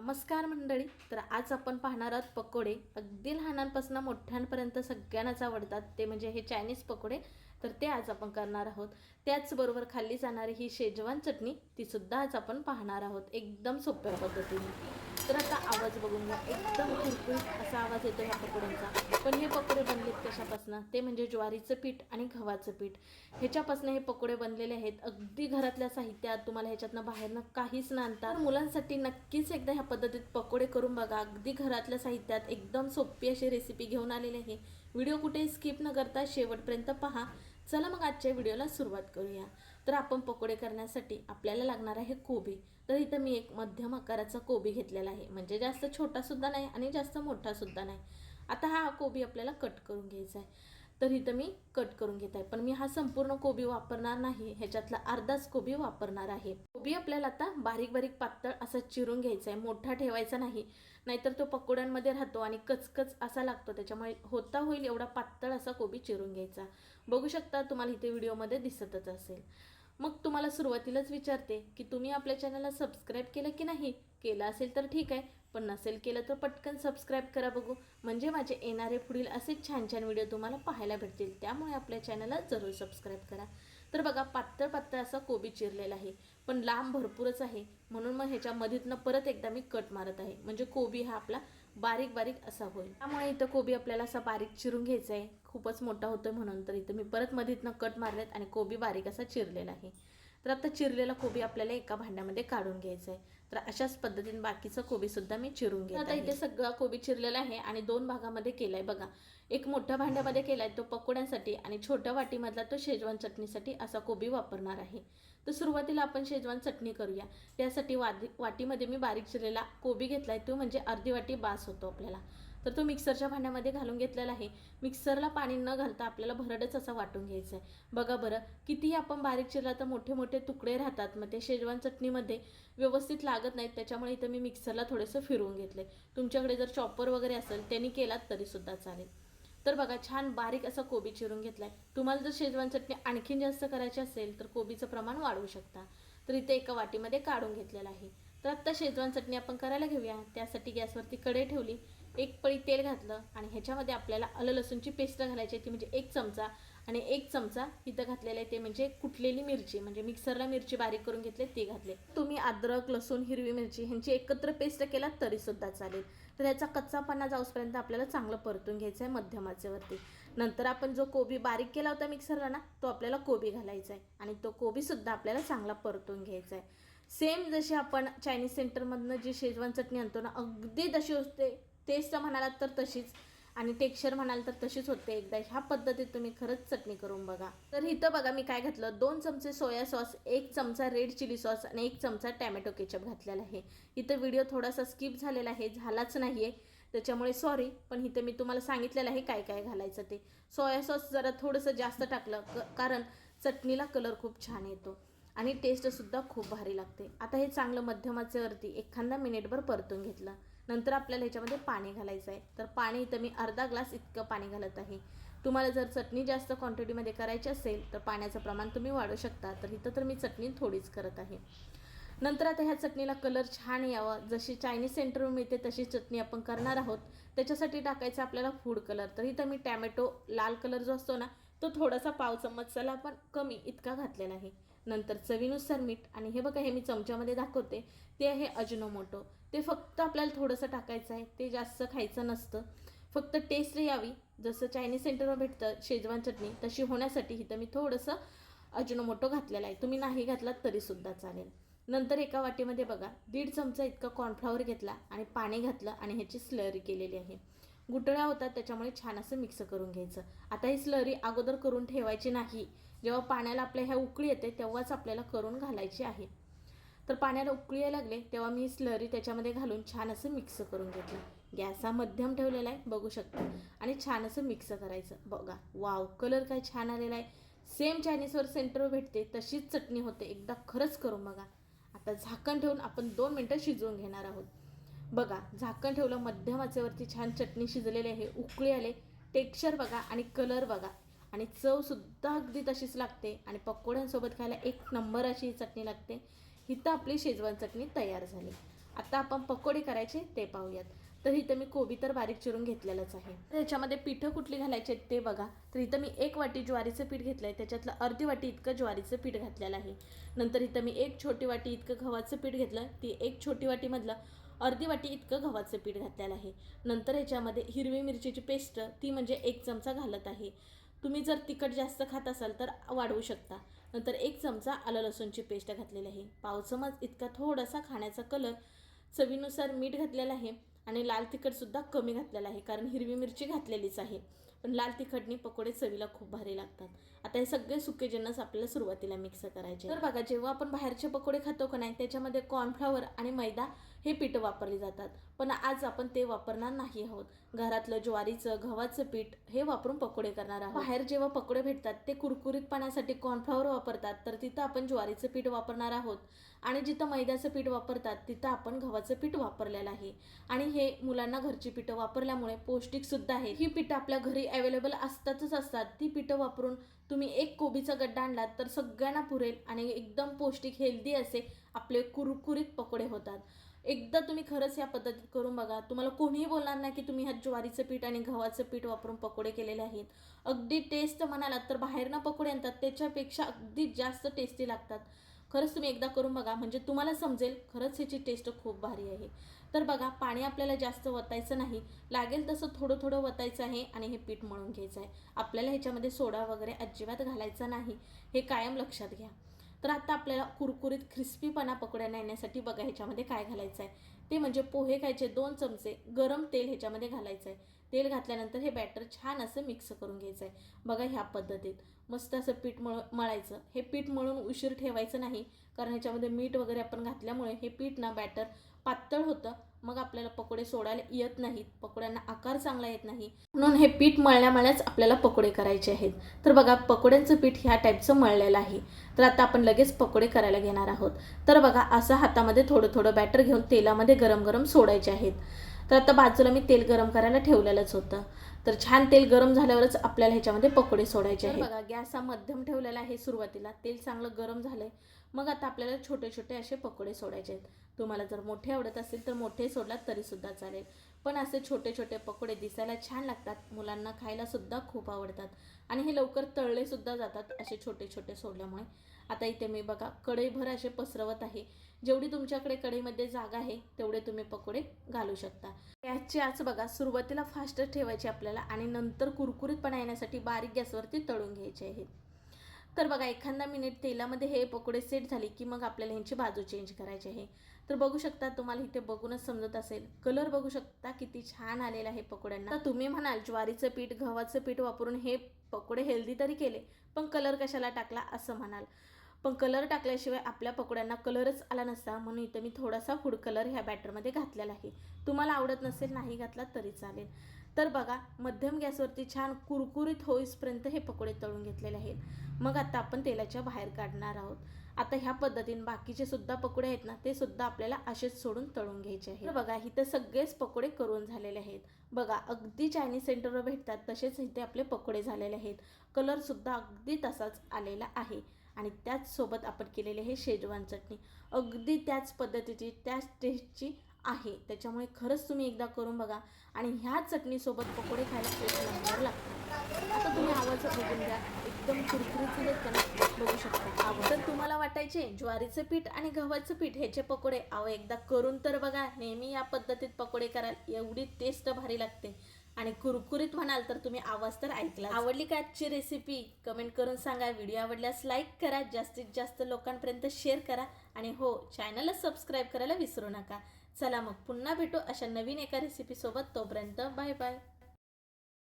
नमस्कार मंडळी तर आज आपण पाहणार आहोत पकोडे. अगदी लहानांपासून मोठ्यांपर्यंत सगळ्यांनाच आवडतात ते म्हणजे हे चायनीज पकोडे. तर ते आज आपण करणार आहोत. त्याचबरोबर खाल्ली जाणारी ही शेजवान चटणी ती सुद्धा आज आपण पाहणार आहोत. एकदम सोप्या पद्धतीने. तर आवाज बघून घ्या एकदम कुरकुरीत असा आवाज येतो ह्या पकोड्यांचा. पण हे पकोडे बनलेत कशापासनं? ते म्हणजे ज्वारीचं पीठ आणि गव्हाचं पीठ. ह्याच्यापासून हे पकोडे बनलेले आहेत. अगदी घरातल्या साहित्यात तुम्हाला ह्याच्यातनं बाहेरनं काहीच न आणता. मुलांसाठी नक्कीच एकदा ह्या पद्धतीत पकोडे करून बघा. अगदी घरातल्या साहित्यात एकदम सोपी अशी रेसिपी घेऊन आलेली आहे व्हिडिओ कुठे स्किप न करता शेवटपर्यंत पहा. चला मग आजच्या व्हिडिओला सुरुवात करूया. तर आपण पकोडे करण्यासाठी आपल्याला लागणार आहे कोबी. तर इथं मी एक मध्यम आकाराचा कोबी घेतलेला आहे. म्हणजे जास्त छोटासुद्धा नाही आणि जास्त मोठासुद्धा नाही. आता हा कोबी आपल्याला कट करून घ्यायचा आहे. तर इथं मी कट करून घेत आहे. पण मी हा संपूर्ण कोबी वापरणार नाही. ह्याच्यातला अर्धाच कोबी वापरणार आहे. कोबी आपल्याला आता बारीक बारीक पातळ असा चिरून घ्यायचा आहे. मोठा ठेवायचा नाही. नाहीतर तो पकोड्यांमध्ये राहतो आणि कचकच असा लागतो. त्याच्यामुळे होता होईल एवढा पातळ असा कोबी चिरून घ्यायचा. बघू शकता तुम्हाला इथे व्हिडिओमध्ये दिसतच असेल. मग तुम्हाला सुरुवातीलाच विचारते की तुम्ही आपल्या चॅनलला सबस्क्राईब केलं की नाही? केलं असेल तर ठीक आहे पण नसेल केलं तर पटकन सबस्क्राईब करा बघू. म्हणजे माझे येणारे पुढील असेच छान छान व्हिडिओ तुम्हाला पाहायला भेटतील. त्यामुळे आपल्या चॅनलला जरूर सबस्क्राईब करा. तर बघा पातळ पातळ असा कोबी चिरलेला आहे पण लांब भरपूरच आहे. म्हणून मग ह्याच्या मधीतनं परत एकदा मी कट मारत आहे. म्हणजे कोबी हा आपला बारीक बारीक असा होईल. त्यामुळे इथं कोबी आपल्याला असा बारीक चिरून घ्यायचा आहे खूपच मोठा होतोय म्हणून तर इथं मी परत मधीतनं कट मारलेत आणि कोबी बारीक असा चिरलेला आहे. तर आता चिरलेला कोबी आपल्याला एका भांड्यामध्ये काढून घ्यायचा आहे तर अशाच पद्धतीने बाकीचं कोबी सुद्धा मी चिरून घेत आता इथे सगळा कोबी चिरलेला आहे आणि दोन भागामध्ये केलाय बघा. एक मोठ्या भांड्यामध्ये केलाय तो पकोड्यांसाठी आणि छोट्या वाटीमधला तो शेजवान चटणीसाठी असा कोबी वापरणार आहे. तर सुरुवातीला आपण शेजवान चटणी करूया. त्यासाठी वादी वाटीमध्ये मी बारीक चिरलेला कोबी घेतलाय. तो म्हणजे अर्धी वाटी बास होतो आपल्याला. तर तो मिक्सरच्या भांड्यामध्ये घालून घेतलेला आहे. मिक्सरला पाणी न घालता आपल्याला भरडच असा वाटून घ्यायचा आहे बघा बरं कितीही आपण बारीक चिरला तर मोठे मोठे तुकडे राहतात. मग ते शेजवान चटणीमध्ये व्यवस्थित लागत नाहीत. त्याच्यामुळे इथं मी मिक्सरला थोडंसं फिरवून घेतले तुमच्याकडे जर चॉपर वगैरे असेल त्यांनी केलात तरीसुद्धा चालेल. तर बघा छान बारीक असा कोबी चिरून घेतला आहे तुम्हाला जर शेजवान चटणी आणखीन जास्त करायची असेल तर कोबीचं प्रमाण वाढवू शकता. तर इथे एका वाटीमध्ये काढून घेतलेलं आहे. तर आत्ता शेजवान चटणी आपण करायला घेऊया. त्यासाठी गॅसवरती कढई ठेवली. एक पळी तेल घातलं आणि ह्याच्यामध्ये आपल्याला आलं लसूणची पेस्ट घालायची आहे ती म्हणजे एक चमचा आणि एक चमचा इथं घातलेला आहे ते म्हणजे कुटलेली मिरची म्हणजे मिक्सरला मिरची बारीक करून घेतले ती घातले तुम्ही अद्रक लसूण हिरवी मिरची ह्यांची एकत्र पेस्ट केला तरीसुद्धा चालेल. तर ह्याचा कच्चापणा जाऊसपर्यंत आपल्याला चांगलं परतून घ्यायचं आहे मध्यमाचेवरती. नंतर आपण जो कोबी बारीक केला होता मिक्सरला ना तो आपल्याला कोबी घालायचा आहे आणि तो कोबीसुद्धा आपल्याला चांगला परतून घ्यायचा आहे. सेम जशी आपण चायनीज सेंटरमधनं जी शेजवान चटणी आणतो ना अगदी तशी असते टेस्ट म्हणालात तर तशीच. आणि टेक्स्चर म्हणाल तर तशीच होते एकदा. ह्या पद्धतीत तुम्ही खरंच चटणी करून बघा. तर इथं बघा मी काय घातलं. दोन चमचे सोया सॉस एक चमचा रेड चिली सॉस आणि एक चमचा टॅमॅटो केचप घातलेला आहे. इथं व्हिडिओ थोडासा स्किप झालेला आहे. झालाच नाही आहे त्याच्यामुळे सॉरी पण इथं मी तुम्हाला सांगितलेलं आहे काय काय घालायचं ते. सोया सॉस जरा थोडंसं जास्त टाकलं क कारण चटणीला कलर खूप छान येतो. आणि टेस्टसुद्धा खूप भारी लागते. आता हे चांगलं मध्यमाचेवरती एखादा मिनिटभर परतून घेतलं. नंतर आपल्याला ह्याच्यामध्ये पाणी घालायचं आहे. तर पाणी इथं मी अर्धा ग्लास इतकं पाणी घालत आहे. तुम्हाला जर चटणी जास्त क्वांटिटीमध्ये करायची असेल तर पाण्याचं प्रमाण तुम्ही वाढू शकता. तर इथं तर मी चटणी थोडीच करत आहे. नंतर आता ह्या चटणीला कलर छान यावा. जशी चायनीज सेंटरवर मिळते तशी चटणी आपण करणार आहोत. त्याच्यासाठी टाकायचं आपल्याला फूड कलर तर इथं मी टॅमॅटो लाल कलर जो असतो ना तो थोडासा पाव चम्मचला पण कमी इतका घातलेला आहे. नंतर चवीनुसार मीठ. आणि हे बघा हे मी चमच्यामध्ये दाखवते. ते आहे अजनोमोटो. ते फक्त आपल्याला थोडंसं टाकायचं आहे. ते जास्त खायचं नसतं. फक्त टेस्ट यावी. जसं चायनीज सेंटरवर भेटतं शेजवान चटणी तशी होण्यासाठी इथं मी थोडंसं अजनोमोटो घातलेला आहे. तुम्ही नाही घातलात तरीसुद्धा चालेल. नंतर एका वाटीमध्ये बघा दीड चमचा इतका कॉर्नफ्लॉवर घेतला आणि पाणी घातलं आणि ह्याची स्लरी केलेली आहे. गुटळ्या होतात त्याच्यामुळे छान असं मिक्स करून घ्यायचं. आता ही स्लरी अगोदर करून ठेवायची नाही. जेव्हा पाण्याला आपल्या ह्या उकळी येते तेव्हाच आपल्याला करून घालायची आहे. तर पाण्याला उकळी यायला लागले तेव्हा मी स्लरी त्याच्यामध्ये घालून छान असं मिक्स करून घेतलं. गॅस हा मध्यम ठेवलेला आहे बघू शकता. आणि छान असं मिक्स करायचं. बघा वाव कलर काय छान आलेला आहे. सेम चायनीजवर सेंटर भेटते तशीच चटणी होते. एकदा खरंच करून बघा. आता झाकण ठेवून आपण दोन मिनटं शिजवून घेणार आहोत. बघा झाकण ठेवलं मध्यम आचेवरती छान चटणी शिजलेली आहे उकळी आले टेक्स्चर बघा आणि कलर बघा. आणि चवसुद्धा अगदी तशीच लागते आणि पकोड्यांसोबत खायला एक नंबर अशी ही चटणी लागते. इथं आपली शेजवान चटणी तयार झाली. आता आपण पकोडे करायचे ते पाहूयात. तर इथं मी कोबी तर बारीक चिरून घेतलेलंच आहे. तर ह्याच्यामध्ये पिठं कुठली घालायचे आहेत ते बघा. तर इथं मी एक वाटी ज्वारीचं पीठ घेतलं आहे त्याच्यातलं अर्धी वाटी इतकं ज्वारीचं पीठ घातलेलं आहे. नंतर इथं मी एक छोटी वाटी इतकं गव्हाचं पीठ घेतलं ती एक छोटी वाटीमधलं अर्धी वाटी इतकं गव्हाचं पीठ घातलेलं आहे. नंतर ह्याच्यामध्ये हिरवी मिरचीची पेस्ट ती म्हणजे एक चमचा घालत आहे. तुम्ही जर तिखट जास्त खात असाल तर वाढवू शकता. नंतर एक चमचा आलं लसूणची पेस्ट घातलेली आहे. पाव चमच इतका थोडासा खाण्याचा कलर चवीनुसार मीठ घातलेलं आहे आणि लाल तिखटसुद्धा कमी घातलेलं आहे कारण हिरवी मिरची घातलेलीच आहे. पण लाल तिखटनी पकोडे चवीला खूप भारी लागतात. आता हे सगळे सुके जिन्नस आपल्याला सुरुवातीला मिक्स करायचे तर बघा जेव्हा आपण बाहेरचे पकोडे खातो का नाही त्याच्यामध्ये कॉर्नफ्लॉवर आणि मैदा हे पीठ वापरले जातात. पण आज आपण ते वापरणार नाही आहोत. घरातलं ज्वारीचं गव्हाचं पीठ हे वापरून पकोडे करणार आहोत. बाहेर जेव्हा पकोडे भेटतात ते कुरकुरीतपणासाठी कॉर्नफ्लॉवर वापरतात तर तिथं आपण ज्वारीचं पीठ वापरणार आहोत. आणि जिथं मैद्याचं पीठ वापरतात तिथं आपण गव्हाचं पीठ वापरलेलं आहे. आणि हे मुलांना घरची पिठं वापरल्यामुळे पौष्टिकसुद्धा आहे. ही पीठं आपल्या घरी अवेलेबल असतातच असतात. ती पिठं वापरून तुम्ही एक कोबीचा गड्डा आणलात तर सगळ्यांना पुरेल आणि एकदम पौष्टिक हेल्दी असे आपले कुरकुरीत पकोडे होतात. एकदा तुम्ही खरंच या पद्धतीत करून बघा. तुम्हाला कोणीही बोलणार नाही की तुम्ही ह्या ज्वारीचं पीठ आणि गव्हाचं पीठ वापरून पकोडे केलेले आहेत. अगदी टेस्ट म्हणालात तर बाहेरनं पकोडे आणतात. त्याच्यापेक्षा अगदी जास्त टेस्टी लागतात. खरंच तुम्ही एकदा करून बघा. म्हणजे तुम्हाला समजेल खरंच ह्याची टेस्ट खूप भारी आहे. तर बघा पाणी आपल्याला जास्त वतायचं नाही. लागेल तसं थोडं थोडं वतायचं आहे आणि हे पीठ मळून घ्यायचं आहे. आपल्याला ह्याच्यामध्ये सोडा वगैरे अजिबात घालायचा नाही. हे कायम लक्षात घ्या. तर आता आपल्याला कुरकुरीत क्रिस्पीपणा पकोड्यांना येण्यासाठी बघा ह्याच्यामध्ये काय घालायचं आहे. ते म्हणजे पोहे खायचे दोन चमचे गरम तेल ह्याच्यामध्ये घालायचं आहे. तेल घातल्यानंतर हे बॅटर छान असं मिक्स करून घ्यायचं आहे. बघा ह्या पद्धतीत. मस्त असं पीठ मळ मळायचं. हे पीठ मळून उशीर ठेवायचं नाही. कारण ह्याच्यामध्ये मीठ वगैरे आपण घातल्यामुळे हे पीठ ना बॅटर पातळ होतं. मग आपल्याला पकोडे सोडायला येत नाहीत. पकोड्यांना आकार चांगला येत नाही. म्हणून हे पीठ मळल्यामळ्याच आपल्याला पकोडे करायचे आहेत. तर बघा पकोड्यांचं पीठ ह्या टाईपचं मळलेलं आहे. तर आता आपण लगेच पकोडे करायला घेणार आहोत. तर बघा असं हातामध्ये थोडं थोडं बॅटर घेऊन तेलामध्ये गरम गरम सोडायचे आहेत. तर आता बाजूला मी तेल गरम करायला ठेवलेलंच होतं. तर छान तेल गरम झाल्यावरच आपल्याला ह्याच्यामध्ये पकोडे सोडायचे आहेत. बघा गॅस हा मध्यम ठेवलेला आहे सुरुवातीला. तेल चांगलं गरम झालंय. मग आता आपल्याला छोटे छोटे असे पकोडे सोडायचे आहेत. तुम्हाला जर मोठे आवडत असेल तर मोठे सोडलात तरी सुद्धा चालेल. पण असे छोटे छोटे पकोडे दिसायला छान लागतात. मुलांना खायला सुद्धा खूप आवडतात. आणि हे लवकर तळले सुद्धा जातात असे छोटे छोटे सोडल्यामुळे आता इथे मी बघा कढईभर असे पसरवत आहे. जेवढी तुमच्याकडे कढईमध्ये जागा आहे तेवढे तुम्ही पकोडे घालू शकता. गॅसची आच बघा सुरुवातीला फास्ट ठेवायची आपल्याला आणि नंतर कुरकुरीतपणा येण्यासाठी बारीक गॅसवरती तळून घ्यायचे आहेत तर बघा एखादा मिनिट तेलामध्ये हे पकोडे सेट झाले की मग आपल्याला ह्यांची बाजू चेंज करायची आहे. तर बघू शकता तुम्हाला इथे बघूनच समजत असेल. कलर बघू शकता किती छान आलेला आहे पकोड्यांना. तर तुम्ही म्हणाल ज्वारीचं पीठ गव्हाचं पीठ वापरून हे पकोडे हेल्दी तरी केले पण कलर कशाला टाकला असं म्हणाल. पण कलर टाकल्याशिवाय आपल्या पकोड्यांना कलरच आला नसता म्हणून इथं मी थोडासा फूड कलर ह्या बॅटरमध्ये घातलेला आहे. तुम्हाला आवडत नसेल नाही घातला तरी चालेल. तर बघा मध्यम गॅसवरती छान कुरकुरीत होईसपर्यंत हे पकोडे तळून घेतलेले आहेत. मग आता आपण तेलाच्या बाहेर काढणार आहोत. आता ह्या पद्धतीने बाकीचे सुद्धा पकोडे आहेत ना ते सुद्धा आपल्याला असेच सोडून तळून घ्यायचे आहेत. बघा इथं सगळेच पकोडे करून झालेले आहेत. बघा अगदी चायनीज सेंटरवर भेटतात तसेच इथे आपले पकोडे झालेले आहेत. कलर सुद्धा अगदी तसाच आलेला आहे. आणि त्याचसोबत आपण केलेले हे शेजवान चटणी. अगदी त्याच पद्धतीची त्याच टेस्टची आहे. त्याच्यामुळे खरंच तुम्ही एकदा करून बघा. आणि ह्या चटणीसोबत पकोडे खायला एक नंबर लागतात. आता तुम्ही आवाज बघून घ्या. एकदम कुरकुरीत आहेत बघू शकता. आवाज तर तुम्हाला वाटायचे ज्वारीचं पीठ आणि गव्हाचं पीठ ह्याचे पकोडे. अहो एकदा करून तर बघा. नेहमी या पद्धतीत पकोडे कराल. एवढी टेस्ट भारी लागते. आणि कुरकुरीत म्हणाल तर तुम्ही आवाज तर ऐकला आवडली का आजची रेसिपी कमेंट करून सांगा. व्हिडिओ आवडल्यास लाईक करा. जास्तीत जास्त लोकांपर्यंत शेअर करा. आणि हो चॅनलला सबस्क्राईब करायला विसरू नका. चला मग पुन्हा भेटू अशा नवीन एका रेसिपीसोबत तोपर्यंत बाय बाय.